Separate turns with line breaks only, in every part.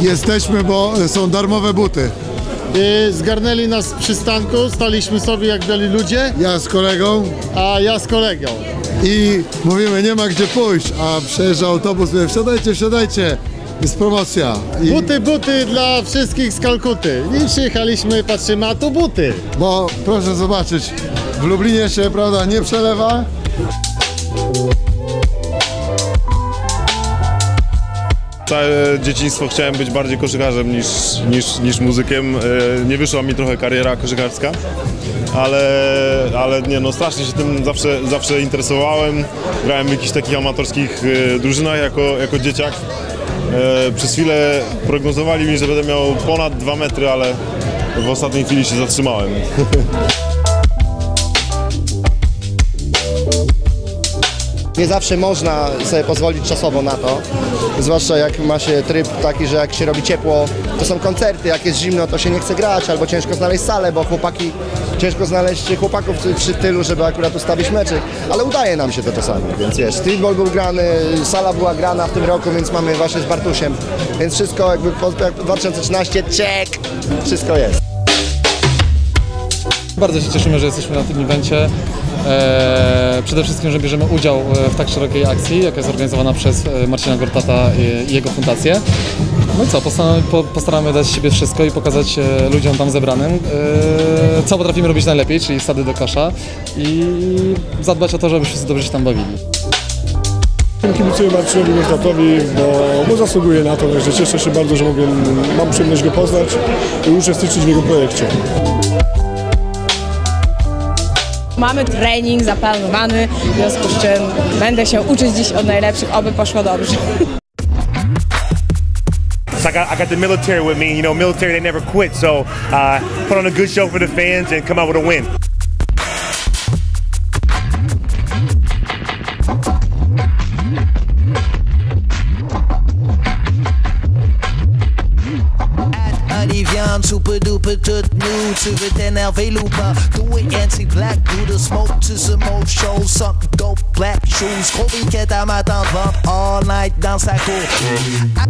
Jesteśmy, bo są darmowe buty.
Y, Zgarnęli nas z przystanku, staliśmy sobie jak byli ludzie,
Ja z kolegą
a ja z kolegą.
i mówimy, nie ma gdzie pójść, a przejeżdża autobus, mówię, wsiadajcie, wsiadajcie, jest promocja. I,
Buty, buty dla wszystkich z Kalkuty. I przyjechaliśmy, patrzymy, a tu buty.
Bo proszę zobaczyć, w Lublinie się, prawda, nie przelewa,
Całe dzieciństwo chciałem być bardziej koszykarzem niż, niż, niż muzykiem. E, Nie wyszła mi trochę kariera koszykarska, ale, ale nie no, strasznie się tym zawsze, zawsze interesowałem. Grałem w jakichś takich amatorskich e, drużynach jako, jako dzieciak. E, Przez chwilę prognozowali mi, że będę miał ponad 2 metry, ale w ostatniej chwili się zatrzymałem.
Nie zawsze można sobie pozwolić czasowo na to, zwłaszcza jak ma się tryb taki, że jak się robi ciepło, to są koncerty, jak jest zimno, to się nie chce grać, albo ciężko znaleźć salę, bo chłopaki, ciężko znaleźć chłopaków przy tylu, żeby akurat ustawić meczyk, ale udaje nam się to czasami, więc wiesz, streetball był grany, sala była grana w tym roku, więc mamy właśnie z Bartusiem, więc wszystko jakby po, jak 2013, check, wszystko jest.
Bardzo się cieszymy, że jesteśmy na tym evencie. Eee, przede wszystkim, że bierzemy udział e, w tak szerokiej akcji, jaka jest organizowana przez e, Marcina Gortata i, jego fundację. No i co, postaramy, po, postaramy dać siebie wszystko i pokazać e, ludziom tam zebranym, e, co potrafimy robić najlepiej, czyli sady do kasza i zadbać o to, żeby wszyscy dobrze się tam bawili.
Kibicuję Marcinowi Gortatowi, bo, bo zasługuje na to, także cieszę się bardzo, że mogę, mam przyjemność go poznać i uczestniczyć w jego projekcie.
Mamy trening zaplanowany, w związku z czym będę się uczyć dziś od najlepszych, oby poszło dobrze.
So I got, I got the military with me. You know, military they never quit. So uh, put on a good show for the fans and come out with a win.
I'm super duper to new to it and Alvelupa. Do it anti-black, do the smoke to some old shows. Some dope black shoes. Copy cat, I'm out on bump all night dans sa cour.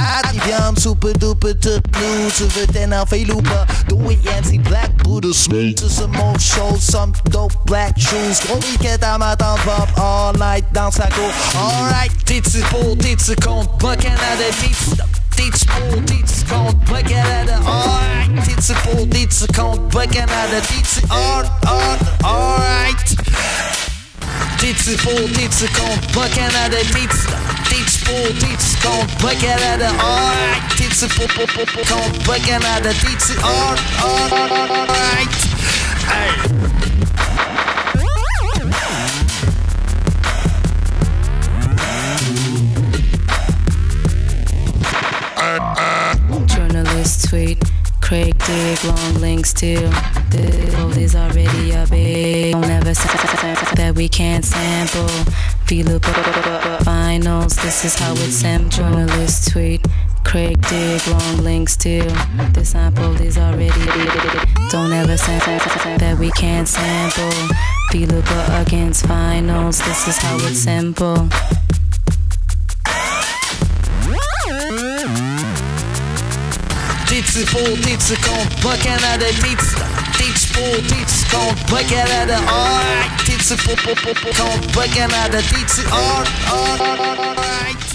I am super duper to new to it and Alvelupa. Do it anti-black, do the smoke to some old shows. Some dope black shoes. Copy cat, I'm out on bump all night dans sa cour. Alright, tits pour, tits contre, pas Canada, tits, tits pour, tits så kom böckerna dit så all, all, alright. Dit så på, dit så kom böckerna det dit Dit på, dit så kom böckerna det alright. Dit så på, på, på, på kom böckerna det dit så all, all, alright. Hey.
Craig dig, long links still. The world is already a big. Don't ever that we can't sample. We look finals, this is how it's sam. Journalist tweet, Craig dig, long link still. The sample is already. Don't ever say that we can't sample. Look against finals, this is how it's simple.
teats full teats komt bukken naar de teats come full teats komt bukken naar de alright teats full full full komt bukken naar de teats alright